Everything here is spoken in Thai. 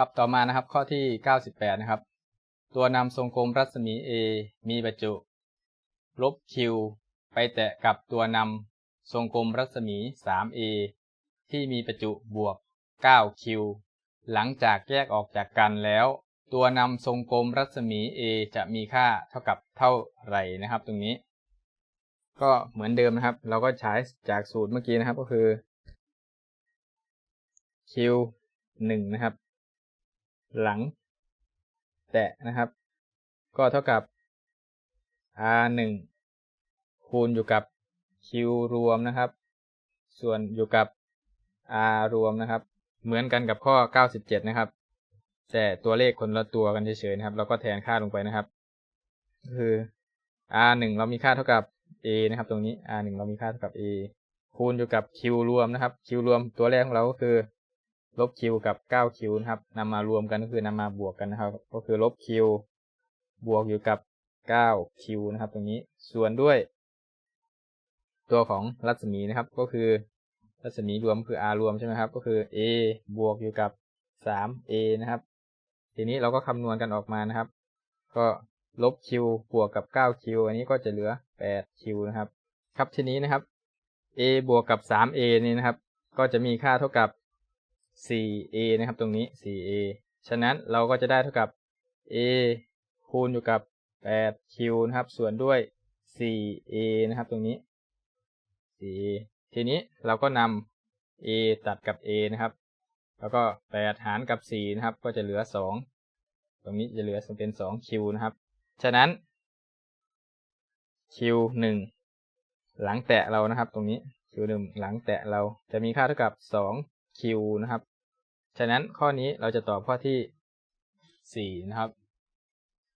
ครับต่อมานะครับข้อที่ 98 นะครับ ตัวนำทรงกลมรัศมี A มีบรรจุ ลบ q ไปแตะกับตัวนำทรงกลมรัศมี 3a ที่มีประจุบวก 9q หลังจากแยกออกจากกันแล้ว ตัวนำทรงกลมรัศมี A จะมีค่าเท่ากับเท่าไหร่นะครับ ตรงนี้ ก็เหมือนเดิมนะครับ เราก็ใช้จากสูตรเมื่อกี้นะครับก็คือ q 1 นะครับ หลัง แตะนะครับ ก็เท่ากับ r 1คูณอยู่กับ q รวมนะครับ ส่วนอยู่กับ r รวมนะครับ เหมือนกันกับข้อ 97 นะครับ แต่ตัวเลขคนละตัวกันเฉยๆนะครับ เราก็แทนค่าลงไปนะครับ คือ r 1เรามีค่าเท่ากับ a นะครับ ตรงนี้ r 1เรามีค่าเท่ากับ a คูณอยู่กับ q รวมนะครับ q รวมตัวแรกของเราก็คือ ลบ q กับ 9q นะครับนำมารวมกันก็คือนำมาบวกกันนะครับ ก็คือลบ q บวกอยู่กับ 9q นะครับ ตรงนี้ส่วนด้วย ตัวของรัศมีนะครับ ก็คือ รัศมีรวมคือ r รวมใช่ไหมครับ ก็คือ a บวกอยู่กับ 3a นะครับ ทีนี้เราก็คำนวณกันออกมานะครับ ก็ลบ q บวกกับ 9q อันนี้ก็จะเหลือ 8q นะครับ ครับทีนี้นะครับ a บวกกับ 3a นี่นะครับ ก็จะมีค่าเท่ากับ 4a นะครับตรงนี้ 4a ฉะนั้นเราก็จะได้เท่ากับ a คูณอยู่กับ 8q นะครับ ส่วนด้วย 4a นะครับตรงนี้ 4a ทีนี้เราก็นำ a ตัดกับ a นะครับ แล้วก็ 8 หารกับ 4 นะครับ ก็จะเหลือ 2 ตรงนี้จะเหลือเป็น 2q นะครับ ฉะนั้น q 1หลังแตะเรานะครับตรงนี้ q 1หลังแตะเราจะมีค่าเท่ากับ 2 Q นะครับ ฉะนั้นข้อนี้เราจะตอบข้อที่ 4 นะครับ